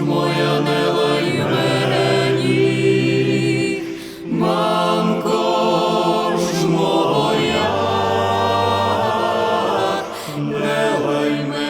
моя не лай берег, мамко ж моя, не лайме.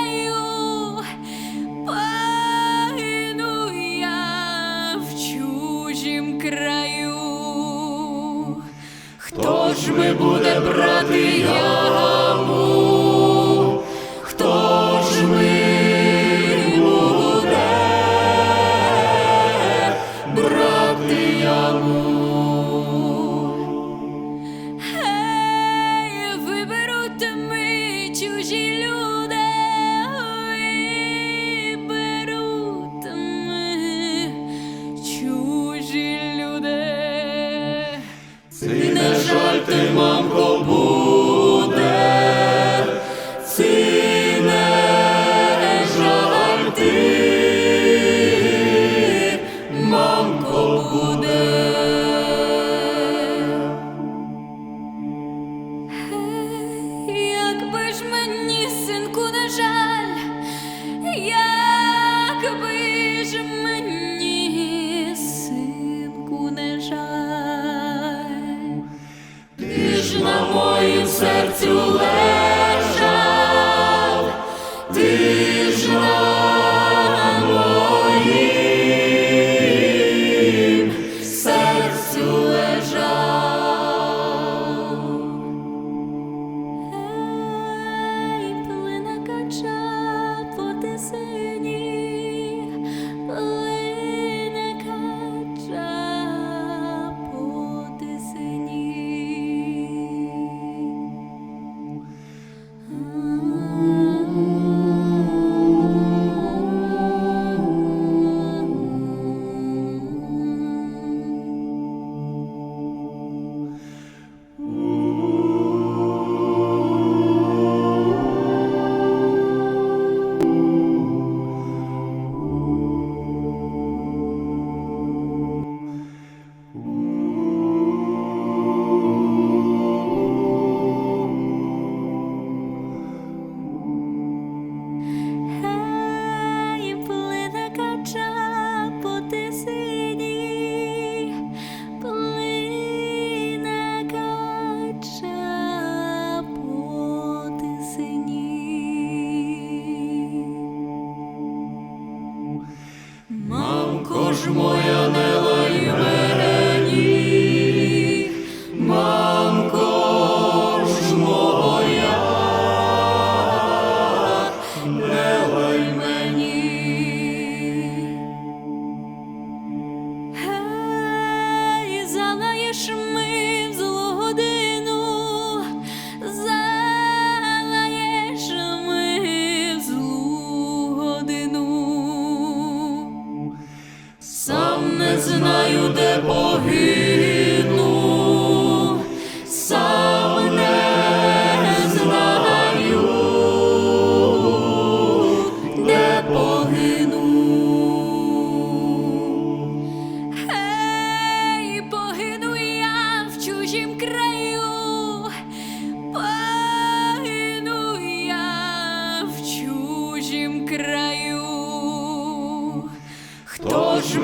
ми буде брати я. Дівку, на жаль, якби ж мені.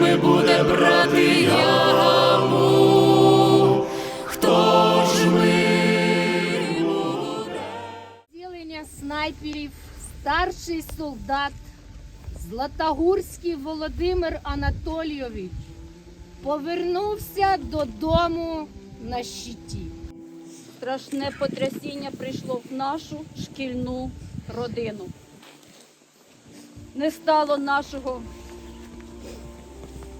ми буде брати яму? Хто ж ми? Ділення снайперів, старший солдат, Златогурський Володимир Анатолійович повернувся додому на щиті. Страшне потрясіння прийшло в нашу шкільну родину. Не стало нашого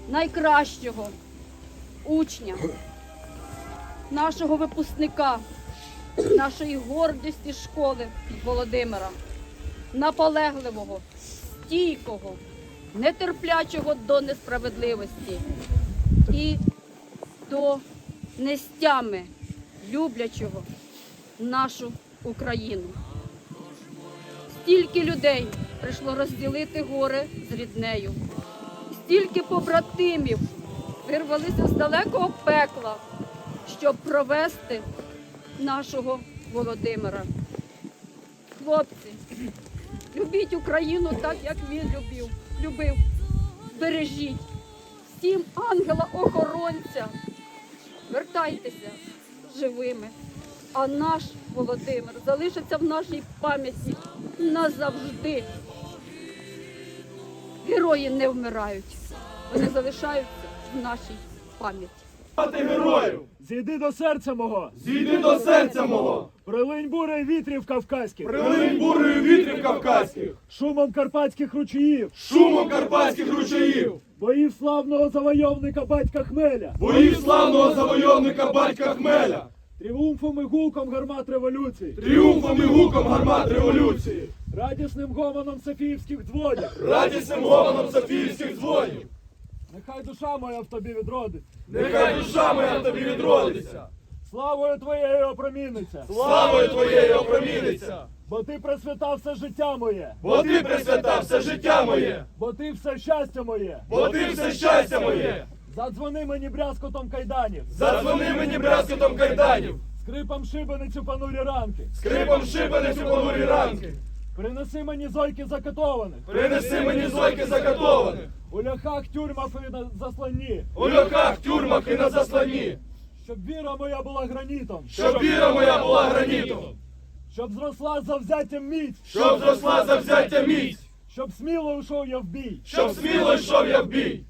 найкращого учня, нашого випускника, нашої гордості школи Володимира, наполегливого, стійкого, нетерплячого до несправедливості і до нестями люблячого нашу Україну. Стільки людей прийшло розділити гори з ріднею стільки побратимів вирвалися з далекого пекла, щоб провести нашого Володимира. Хлопці, любіть Україну так, як він любив. любив. Бережіть всім ангела-охоронця. Вертайтеся живими. А наш Володимир залишиться в нашій пам'яті назавжди. Герої не вмирають, вони залишаються в нашій пам'яті. Мати героїв, Зійди до серця мого, зійди до серця мого, прилинь бури вітрів кавказьких, прилинь бурею вітрів кавказьких, шумом карпатських ручаїв, шумом карпатських ручаїв, боїв славного завойовника батька Хмеля, боїв славного завойовника батька Хмеля, тріумфом і гулком гармат революції, тріумфом і гуком гармат революції, радісним гомоном софіївських дзвонів. радісним гомоном Софіївських дзвонів. Нехай душа моя в тобі відродить, Нехай душа моя в тобі відродиться, славою твоєю опроміниться, славою твоєю опроміниться, бо ти присвятав все життя моє, бо ти присвятав все життя моє, бо ти все щастя моє. бо ти все щастя моє. Задзвони мені брязкотом кайданів, Задзвони мені брязкотом кайданів, скрипом шибеницю понурі ранки, скрипом шибеницю понурі ранки. принеси мені зойки закатованих, Принеси мені зойки закатованих, у ляхах тюрмах і на засланні, у льохах, тюрмах і на засланні, щоб віра моя була гранітом, щоб віра моя була гранітом, щоб зросла завзяттям міць, щоб зросла завзяття міць, щоб сміло йшов я в бій, щоб сміло йшов я в бій.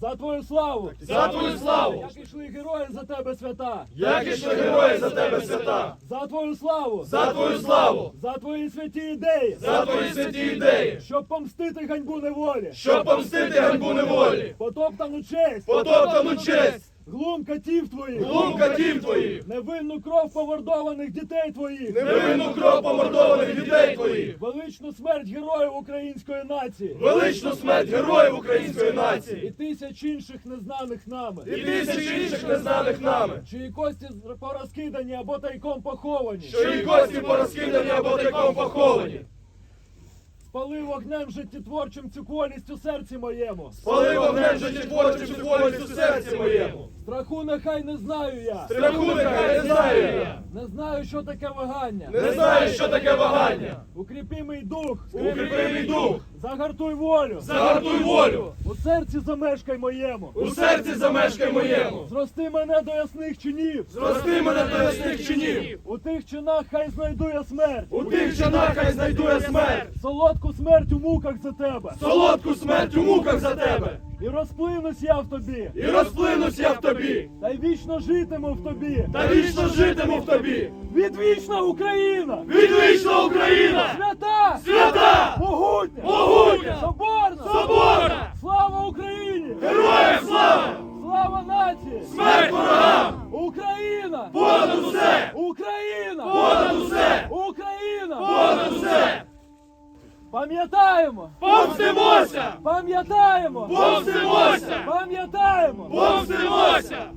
За твою славу, За твою славу, як ішли герої за тебе свята, як ішли герої за тебе свята, за твою славу, за твою славу, за твої святі ідеї, за твої святі ідеї, щоб помстити ганьбу неволі, щоб помстити ганьбу неволі, потоптану честь, потоптану честь, глум катів твоїх, глум катів твоїх, невинну кров помордованих дітей твоїх, невинну кров помордованих дітей твоїх, величну смерть героїв української нації величну смерть героїв української нації! і тисяч інших незнаних нами, і тисяч інших незнаних нами, чиї кості порозкидані або тайком поховані. і кості порозкидані або тайком поховані. Спали вогнем життєтворчим цю колість у серці моєму. Спали вогнем життєтворчим волість у серці моєму. Страху нехай не знаю я. Страху нехай не знаю я. Не знаю, що таке вагання. Не знаю, що таке вагання. Укріпи мій дух. Укріпи мій дух, Загартуй волю. загартуй волю, У серці замешкай моєму. у серці замешкай моєму. Зрости мене до ясних чинів. Зрости мене до ясних чинів. У тих чинах хай знайду я смерть. У тих чинах хай знайду я смерть. Солодку смерть у муках за тебе. Солодку смерть у муках за тебе. І розплинусь я в тобі. І розплинусь я в тобі. Та й вічно житиму в тобі. Та вічно житиму в тобі. Відвічна Україна! Відвічна Україна! Свята! Свята! Могутня! Могутня! Соборна! Соборна! Слава Україні! Героям слава! Слава нації! Смерть ворогам! Україна! Понад усе! Україна! Понад усе! Пам'ятаємо! Помстимося! Пам'ятаємо! Помстимося! Пам'ятаємо! Помстимося!